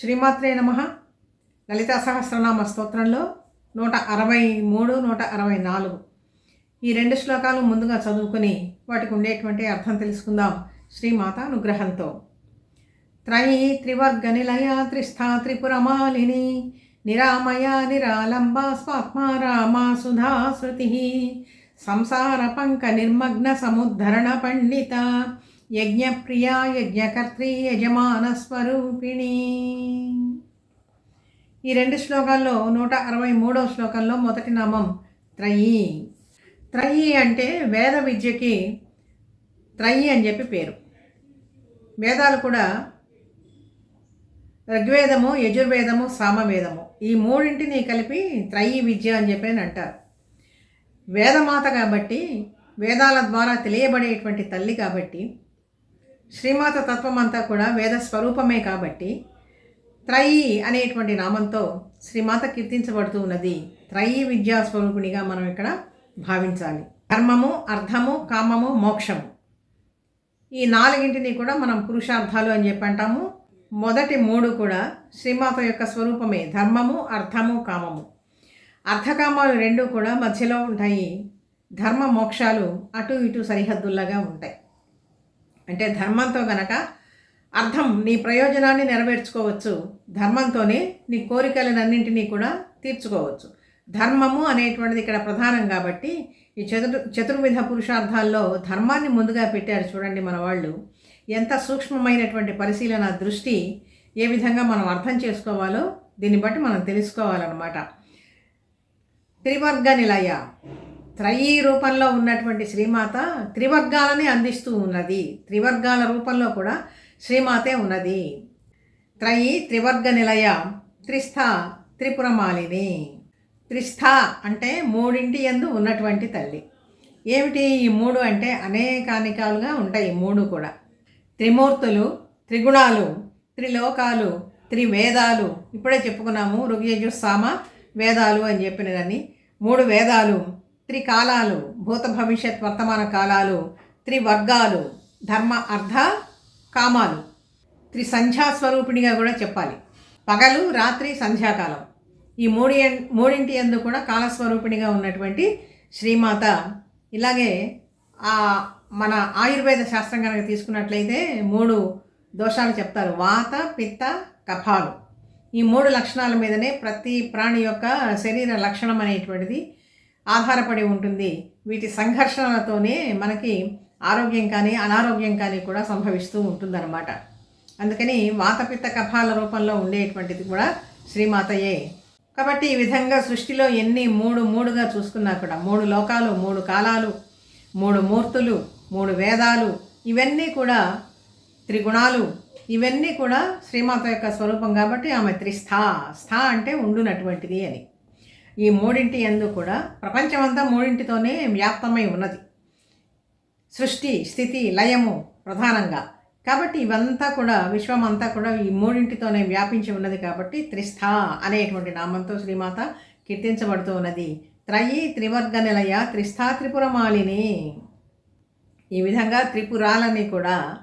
శ్రీమాత్రే నమ. లలితా సహస్రనామ స్తోత్రంలో నూట అరవై మూడు నూట అరవై నాలుగు. ఈ రెండు శ్లోకాలు ముందుగా చదువుకుని వాటికి ఉండేటువంటి అర్థం తెలుసుకుందాం శ్రీమాత అనుగ్రహంతో త్రయీ త్రివర్గ నిలయ త్రిస్థా త్రిపురమాలిని నిరామయ నిరాలంబ స్వాత్మా రామా సుధా శృతి. సంసార పంక నిర్మగ్న సముద్ధరణ పండిత యజ్ఞప్రియా యజ్ఞకర్త్రి యజమాన స్వరూపిణి ఈ రెండు శ్లోకాల్లో నూట అరవై మూడవ శ్లోకంలో మొదటి నామం త్రయీ. త్రయీ అంటే వేద విద్యకి త్రయీ అని చెప్పి పేరు. వేదాలు కూడా ఋగ్వేదము యజుర్వేదము సామవేదము. ఈ మూడింటిని కలిపి త్రయీ విద్య అని చెప్పి అని అంటారు. వేదమాత కాబట్టి వేదాల ద్వారా తెలియబడేటువంటి తల్లి కాబట్టి శ్రీమాత తత్వం అంతా కూడా వేద స్వరూపమే కాబట్టి త్రయీ అనేటువంటి నామంతో శ్రీమాత కీర్తించబడుతూ ఉన్నది. త్రయీ విద్యా స్వరూపిణిగా మనం ఇక్కడ భావించాలి. ధర్మము అర్థము కామము మోక్షము. ఈ నాలుగింటిని కూడా మనం పురుషార్థాలు అని చెప్పి అంటాము. మొదటి మూడు కూడా శ్రీమాత యొక్క స్వరూపమే. ధర్మము అర్థము కామము. అర్థకామాలు రెండు కూడా మధ్యలో ఉంటాయి. ధర్మ మోక్షాలు అటు ఇటు సరిహద్దుల్లాగా ఉంటాయి. అంటే ధర్మంతో గనక అర్థం నీ ప్రయోజనాన్ని నెరవేర్చుకోవచ్చు. ధర్మంతోనే నీ కోరికలనన్నింటినీ కూడా తీర్చుకోవచ్చు. ధర్మము అనేటువంటిది ఇక్కడ ప్రధానం కాబట్టి ఈ చతుర్ చతుర్విధ పురుషార్థాల్లో ధర్మాన్ని ముందుగా పెట్టారు చూడండి మన వాళ్ళు ఎంత సూక్ష్మమైనటువంటి పరిశీలన దృష్టి ఏ విధంగా మనం అర్థం చేసుకోవాలో దీన్ని బట్టి మనం తెలుసుకోవాలన్నమాట. త్రివర్గ నిలయ. త్రయీ రూపంలో ఉన్నటువంటి శ్రీమాత త్రివర్గాలని అందిస్తూ ఉన్నది. త్రివర్గాల రూపంలో కూడా శ్రీమాతే ఉన్నది. త్రయీ త్రివర్గ నిలయ త్రిస్థ త్రిపురమాలిని. త్రిస్థ అంటే మూడింటి ఎందు ఉన్నటువంటి తల్లి. ఏమిటి ఈ మూడు అంటే అనేకానికాలుగా ఉంటాయి మూడు కూడా. త్రిమూర్తులు త్రిగుణాలు త్రిలోకాలు త్రివేదాలు. ఇప్పుడే చెప్పుకున్నాము ఋగ్యజు సామ వేదాలు అని చెప్పినదని మూడు వేదాలు త్రికాలాలు భూత భవిష్యత్ వర్తమాన కాలాలు త్రివర్గాలు ధర్మ అర్థ కామాలు. త్రి సంధ్యా స్వరూపిణిగా కూడా చెప్పాలి. పగలు రాత్రి సంధ్యాకాలం. ఈ మూడి మూడింటి ఎందు కూడా కాలస్వరూపిణిగా ఉన్నటువంటి శ్రీమాత ఇలాగే ఆ మన ఆయుర్వేద శాస్త్రం కనుక తీసుకున్నట్లయితే మూడు దోషాలు చెప్తారు. వాత పిత్త కఫాలు. ఈ మూడు లక్షణాల మీదనే ప్రతి ప్రాణి యొక్క శరీర లక్షణం అనేటువంటిది ఆధారపడి ఉంటుంది. వీటి సంఘర్షణలతోనే మనకి ఆరోగ్యం కానీ అనారోగ్యం కానీ కూడా సంభవిస్తూ ఉంటుందన్నమాట. అందుకని వాతపిత్త కఫాల రూపంలో ఉండేటువంటిది కూడా శ్రీమాతయే. కాబట్టి ఈ విధంగా సృష్టిలో ఎన్ని మూడు మూడుగా చూసుకున్నా కూడా మూడు లోకాలు మూడు కాలాలు మూడు మూర్తులు మూడు వేదాలు ఇవన్నీ కూడా త్రిగుణాలు ఇవన్నీ కూడా శ్రీమాత యొక్క స్వరూపం కాబట్టి ఆమె త్రిస్థా స్థా అంటే ఉండునటువంటిది అని. ఈ మూడింటి ఎందు కూడా ప్రపంచమంతా మూడింటితోనే వ్యాప్తమై ఉన్నది. సృష్టి స్థితి లయము ప్రధానంగా. కాబట్టి ఇవంతా కూడా విశ్వం అంతా కూడా ఈ మూడింటితోనే వ్యాపించి ఉన్నది కాబట్టి త్రిస్థ అనేటువంటి నామంతో శ్రీమాత కీర్తించబడుతూ ఉన్నది. త్రయీ త్రివర్గ నిలయ త్రిస్థా త్రిపురమాలిని. ఈ విధంగా త్రిపురాలని కూడా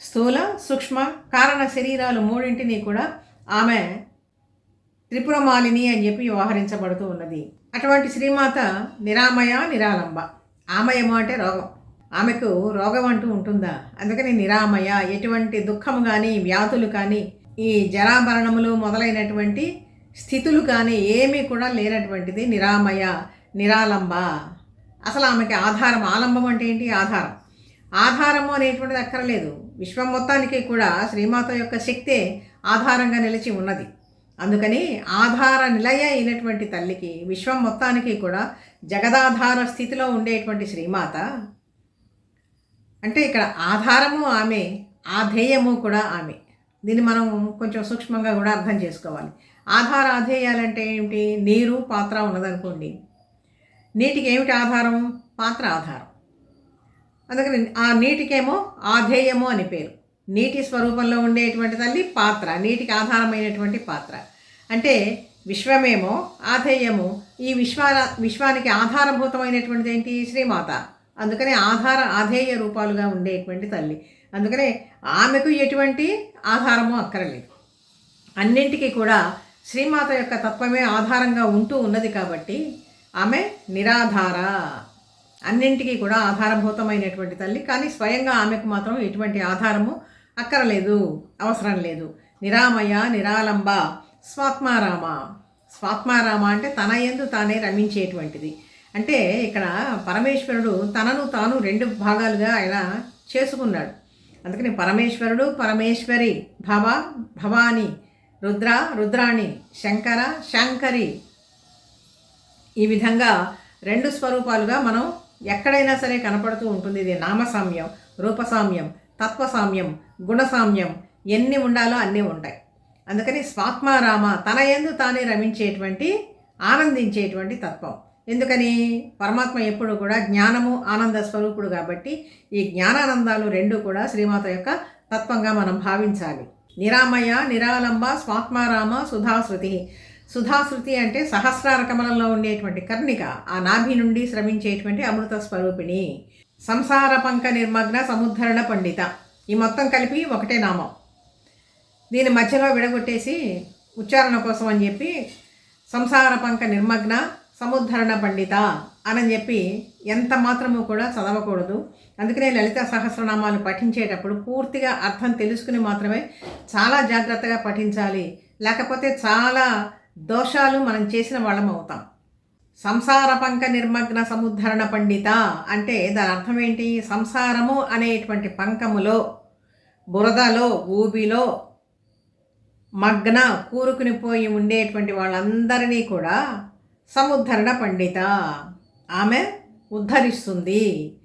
స్థూల సూక్ష్మ కారణ శరీరాలు మూడింటిని కూడా ఆమె త్రిపురమాలిని అని చెప్పి వ్యవహరించబడుతూ ఉన్నది. అటువంటి శ్రీమాత నిరామయ నిరాలంబ. ఆమయము అంటే రోగం. ఆమెకు రోగం అంటూ ఉంటుందా? అందుకని నిరామయ ఎటువంటి దుఃఖము కానీ వ్యాధులు కానీ ఈ జరాభరణములు మొదలైనటువంటి స్థితులు కానీ ఏమీ కూడా లేనటువంటిది నిరామయ నిరాలంబ. అసలు ఆమెకి ఆధారం ఆలంబం అంటే ఏంటి? ఆధారం. ఆధారము అనేటువంటిది అక్కర్లేదు. విశ్వం మొత్తానికి కూడా శ్రీమాత యొక్క శక్తే ఆధారంగా నిలిచి ఉన్నది. అందుకని ఆధార నిలయ అయినటువంటి తల్లికి విశ్వం మొత్తానికి కూడా జగదాధార స్థితిలో ఉండేటువంటి శ్రీమాత. అంటే ఇక్కడ ఆధారము ఆమె ఆధేయము కూడా ఆమె. దీన్ని మనం కొంచెం సూక్ష్మంగా కూడా అర్థం చేసుకోవాలి. ఆధార ఆధేయాలంటే ఏమిటి? నీరు పాత్ర ఉన్నదనుకోండి. నీటికి ఏమిటి ఆధారం? పాత్ర ఆధారం. అందుకని ఆ నీటికేమో ఆధేయము అని పేరు. నీటి స్వరూపంలో ఉండేటువంటి తల్లి పాత్ర నీటికి ఆధారమైనటువంటి పాత్ర. అంటే విశ్వమేమో ఆధేయము ఈ విశ్వ విశ్వానికి ఆధారభూతమైనటువంటిది ఏంటి? శ్రీమాత. అందుకనే ఆధార ఆధేయ రూపాలుగా ఉండేటువంటి తల్లి. అందుకనే ఆమెకు ఎటువంటి ఆధారము అక్కరలేదు. అన్నింటికీ కూడా శ్రీమాత యొక్క తత్వమే ఆధారంగా ఉంటూ ఉన్నది కాబట్టి ఆమె నిరాధార. అన్నింటికీ కూడా ఆధారభూతమైనటువంటి తల్లి కానీ స్వయంగా ఆమెకు మాత్రం ఎటువంటి ఆధారము అక్కరలేదు అవసరం లేదు. నిరామయ నిరాలంబ స్వాత్మారామ. స్వాత్మారామ అంటే తన ఎందు తానే రమించేటువంటిది. అంటే ఇక్కడ పరమేశ్వరుడు తనను తాను రెండు భాగాలుగా ఆయన చేసుకున్నాడు. అందుకని పరమేశ్వరుడు పరమేశ్వరి భవ భవాని రుద్ర రుద్రాణి శంకర శంకరి. ఈ విధంగా రెండు స్వరూపాలుగా మనం ఎక్కడైనా సరే కనపడుతూ ఉంటుంది. ఇది నామసామ్యం రూపసామ్యం. తత్వసామ్యం గుణసామ్యం ఎన్ని ఉండాలో అన్నీ ఉంటాయి. అందుకని స్వాత్మారామ తన ఎందు తానే రమించేటువంటి ఆనందించేటువంటి తత్వం. ఎందుకని? పరమాత్మ ఎప్పుడు కూడా జ్ఞానము ఆనంద స్వరూపుడు కాబట్టి ఈ జ్ఞానానందాలు రెండు కూడా శ్రీమాత యొక్క తత్వంగా మనం భావించాలి. నిరామయ నిరాలంబ స్వాత్మారామ సుధాశృతి సుధాశృతి అంటే సహస్రార కమలంలో ఉండేటువంటి కర్ణిక ఆ నాభి నుండి శ్రమించేటువంటి అమృత స్వరూపిణి. సంసార పంక నిర్మగ్న సముద్ధరణ పండిత. ఈ మొత్తం కలిపి ఒకటే నామం. దీని మధ్యలో విడగొట్టేసి ఉచ్చారణ కోసం అని చెప్పి సంసార పంక నిర్మగ్న సముద్ధరణ పండిత అని చెప్పి ఎంత మాత్రము కూడా చదవకూడదు. అందుకనే లలిత సహస్రనామాలు పఠించేటప్పుడు పూర్తిగా అర్థం తెలుసుకుని మాత్రమే చాలా జాగ్రత్తగా పఠించాలి. లేకపోతే చాలా దోషాలు మనం చేసిన వాళ్ళం అవుతాం. సంసార పంక నిర్మగ్న సముద్ధరణ పండిత అంటే దాని అర్థం ఏంటి? సంసారము అనేటువంటి పంకములో బురదలో ఊబిలో మగ్న కూరుకుని పోయి ఉండేటువంటి వాళ్ళందరినీ కూడా సముద్ధరణ పండిత. ఆమె ఉద్ధరిస్తుంది.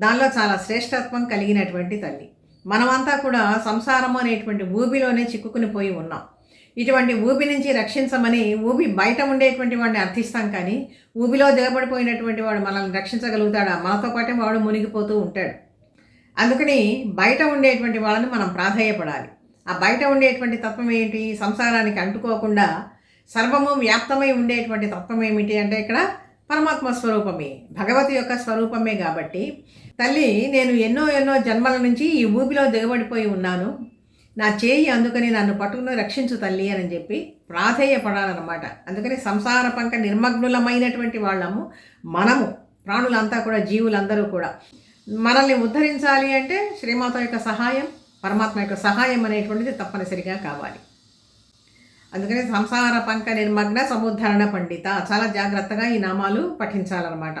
దానిలో చాలా శ్రేష్టత్వం కలిగినటువంటి తల్లి. మనమంతా కూడా సంసారం అనేటువంటి ఊబిలోనే చిక్కుకుని పోయి ఉన్నాం. ఇటువంటి ఊబి నుంచి రక్షించమని ఊబి బయట ఉండేటువంటి వాడిని అర్థిస్తాం కానీ ఊబిలో దిగబడిపోయినటువంటి వాడు మనల్ని రక్షించగలుగుతాడా? మనతో పాటే వాడు మునిగిపోతూ ఉంటాడు. అందుకని బయట ఉండేటువంటి వాళ్ళని మనం ప్రాధాయపడాలి. ఆ బయట ఉండేటువంటి తత్వం ఏంటి? సంసారానికి అంటుకోకుండా సర్వము వ్యాప్తమై ఉండేటువంటి తత్వం ఏమిటి అంటే ఇక్కడ పరమాత్మ స్వరూపమే. భగవతి యొక్క స్వరూపమే కాబట్టి తల్లి నేను ఎన్నో ఎన్నో జన్మల నుంచి ఈ ఊబిలో దిగబడిపోయి ఉన్నాను. నా చేయి అందుకని నన్ను పట్టుకుని రక్షించు తల్లి అని చెప్పి ప్రాధేయపడాలన్నమాట. అందుకని సంసార పంక నిర్మగ్నులమైనటువంటి వాళ్ళము మనము ప్రాణులంతా కూడా జీవులందరూ కూడా. మనల్ని ఉద్ధరించాలి అంటే శ్రీమాత యొక్క సహాయం పరమాత్మ యొక్క సహాయం అనేటువంటిది తప్పనిసరిగా కావాలి. అందుకని సంసార పంక నిర్మగ్న సముద్ధరణ పండిత చాలా జాగ్రత్తగా ఈ నామాలు పఠించాలన్నమాట.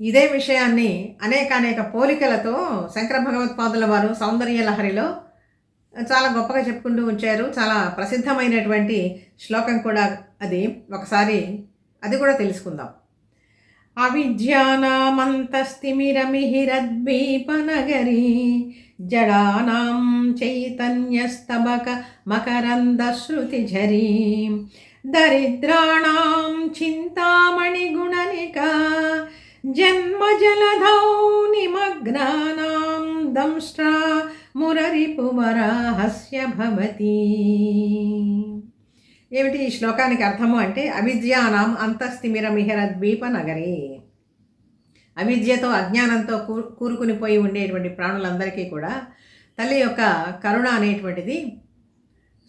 ఇదే విషయాన్ని అనేక అనేక పోలికలతో శంకర భగవత్పాదుల వారు సౌందర్య లహరిలో చాలా గొప్పగా చెప్పుకుంటూ ఉంచారు. చాలా ప్రసిద్ధమైనటువంటి శ్లోకం కూడా అది. ఒకసారి అది కూడా తెలుసుకుందాం. అవిద్యానామంతస్తిమిరమిహిరద్వీపనగరీ జడానాం చైతన్యస్తబక మకరందశ్రుతిఝరీ దరిద్రాణం చింతామణిగుణనిక జన్మజలధౌ నిమగ్నానాం దంష్ట్రా మురరిపువరాహస్య భవతి ఏమిటి ఈ శ్లోకానికి అర్థము అంటే అవిద్యానాం అంతస్థిమిరమిహర ద్వీప నగరి అవిద్యతో అజ్ఞానంతో కూ కూరుకుని పోయి ఉండేటువంటి ప్రాణులందరికీ కూడా తల్లి యొక్క కరుణ అనేటువంటిది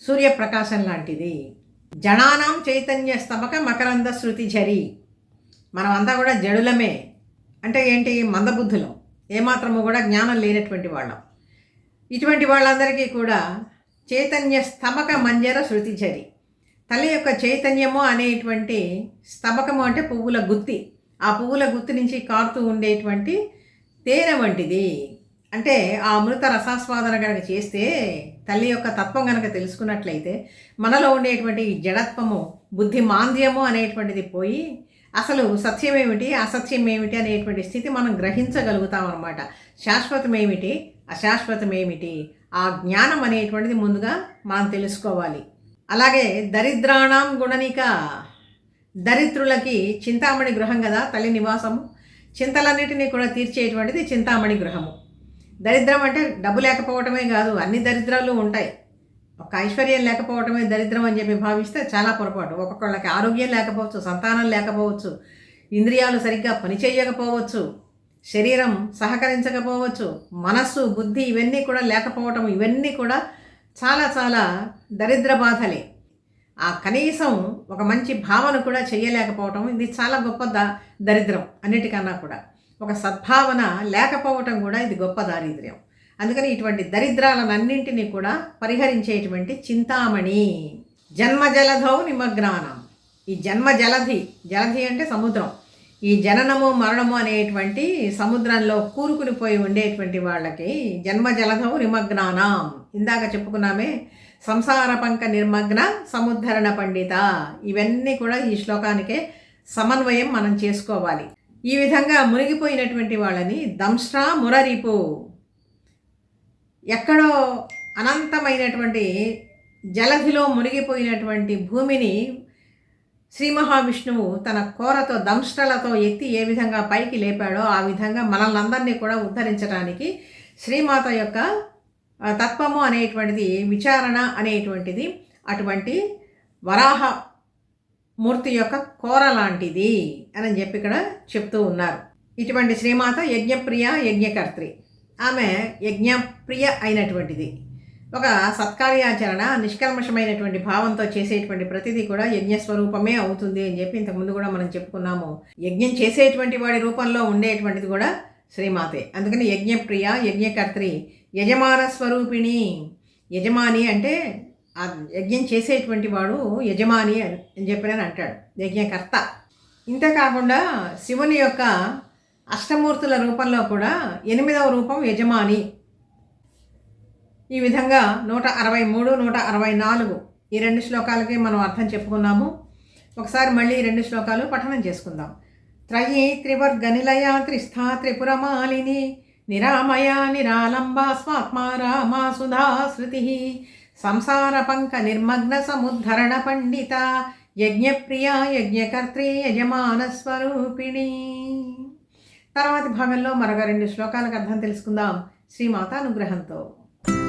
సూర్యప్రకాశం లాంటిది. జనానాం చైతన్య స్తమక మకరంద శృతి జరి మనమంతా కూడా జడులమే. అంటే ఏంటి? మందబుద్ధులం. ఏమాత్రము కూడా జ్ఞానం లేనటువంటి వాళ్ళం. ఇటువంటి వాళ్ళందరికీ కూడా చైతన్య స్తమక మంజర శృతి జరి తల్లి యొక్క చైతన్యము అనేటువంటి స్తమకము అంటే పువ్వుల గుత్తి. ఆ పువ్వుల గుత్తి నుంచి కారుతూ ఉండేటువంటి తేనె వంటిది. అంటే ఆ అమృత రసాస్వాదన కనుక చేస్తే తల్లి యొక్క తత్వం కనుక తెలుసుకున్నట్లయితే మనలో ఉండేటువంటి జడత్వము బుద్ధి మాంద్యము అనేటువంటిది పోయి అసలు సత్యం ఏమిటి అసత్యం ఏమిటి అనేటువంటి స్థితి మనం గ్రహించగలుగుతాం అనమాట శాశ్వతం ఏమిటి అశాశ్వతం ఏమిటి ఆ జ్ఞానం అనేటువంటిది ముందుగా మనం తెలుసుకోవాలి. అలాగే దరిద్రాణం గుణనిక దరిద్రులకి చింతామణి గృహం కదా తల్లి నివాసము. చింతలన్నిటినీ కూడా తీర్చేటువంటిది చింతామణి గృహము. దరిద్రం అంటే డబ్బు లేకపోవటమే కాదు అన్ని దరిద్రాలు ఉంటాయి. ఒక ఐశ్వర్యం లేకపోవటమే దరిద్రం అని చెప్పి భావిస్తే చాలా పొరపాటు. ఒక్కొక్కళ్ళకి ఆరోగ్యం లేకపోవచ్చు సంతానం లేకపోవచ్చు ఇంద్రియాలు సరిగ్గా పనిచేయకపోవచ్చు. శరీరం సహకరించకపోవచ్చు మనస్సు బుద్ధి ఇవన్నీ కూడా లేకపోవటం ఇవన్నీ కూడా చాలా చాలా దరిద్ర బాధలే. ఆ కనీసం ఒక మంచి భావన కూడా చేయలేకపోవటం ఇది చాలా గొప్ప ద దరిద్రం అన్నిటికన్నా కూడా. ఒక సద్భావన లేకపోవటం కూడా ఇది గొప్ప దారిద్ర్యం. అందుకని ఇటువంటి దరిద్రాలన్నింటినీ కూడా పరిహరించేటువంటి చింతామణి. జన్మ జలధౌ నిమగ్నానం. ఈ జన్మ జలధి జలధి అంటే సముద్రం. ఈ జననము మరణము అనేటువంటి సముద్రంలో కూరుకుని పోయి ఉండేటువంటి వాళ్ళకి జన్మ జలధౌ నిమగ్నానం. ఇందాక చెప్పుకున్నామే సంసార పంక నిర్మగ్న సముద్ధరణ పండిత. ఇవన్నీ కూడా ఈ శ్లోకానికే సమన్వయం మనం చేసుకోవాలి. ఈ విధంగా మునిగిపోయినటువంటి వాళ్ళని దంష్ట్రా మురరిపు. ఎక్కడో అనంతమైనటువంటి జలధిలో మునిగిపోయినటువంటి భూమిని శ్రీ మహావిష్ణువు తన కోరతో దంష్టలతో ఎత్తి ఏ విధంగా పైకి లేపాడో ఆ విధంగా మనల్ని అందరినీ కూడా ఉద్ధరించడానికి శ్రీమాత యొక్క తత్వము అనేటువంటిది విచారణ అనేటువంటిది అటువంటి వరాహ మూర్తి యొక్క కోర లాంటిది అని చెప్పి ఇక్కడ చెప్తూ ఉన్నారు. ఇటువంటి శ్రీమాత యజ్ఞప్రియ యజ్ఞకర్త్రి. ఆమె యజ్ఞప్రియ అయినటువంటిది. ఒక సత్కార్యాచరణ నిష్కల్మషమైనటువంటి భావంతో చేసేటువంటి ప్రతిదీ కూడా యజ్ఞ స్వరూపమే అవుతుంది అని చెప్పి ఇంతకుముందు కూడా మనం చెప్పుకున్నాము. యజ్ఞం చేసేటువంటి వాడి రూపంలో ఉండేటువంటిది కూడా శ్రీమాతే. అందుకని యజ్ఞప్రియ యజ్ఞకర్త్రి యజమాన స్వరూపిణి యజమాని అంటే ఆ యజ్ఞం చేసేటువంటి వాడు యజమాని అని చెప్పిన అంటాడు. యజ్ఞకర్త. ఇంతేకాకుండా శివుని యొక్క అష్టమూర్తుల రూపంలో కూడా ఎనిమిదవ రూపం యజమాని ఈ విధంగా నూట అరవై మూడు నూట అరవై నాలుగు ఈ రెండు శ్లోకాలకి మనం అర్థం చెప్పుకున్నాము. ఒకసారి మళ్ళీ ఈ రెండు శ్లోకాలు పఠనం చేసుకుందాం. త్రయీ త్రివర్గనిలయ త్రిస్థా త్రిపురమాలిని నిరామయ నిరాలంబా స్వాత్మా రామా సుధా శృతి సంసార పంక నిర్మగ్న సముద్ధరణ పండిత యజ్ఞప్రియ యజ్ఞకర్త్రి యజమాన స్వరూపిణి. తర్వాతి భాగంలో మరొక రెండు శ్లోకాలకు అర్థం తెలుసుకుందాం. శ్రీమాత అనుగ్రహంతో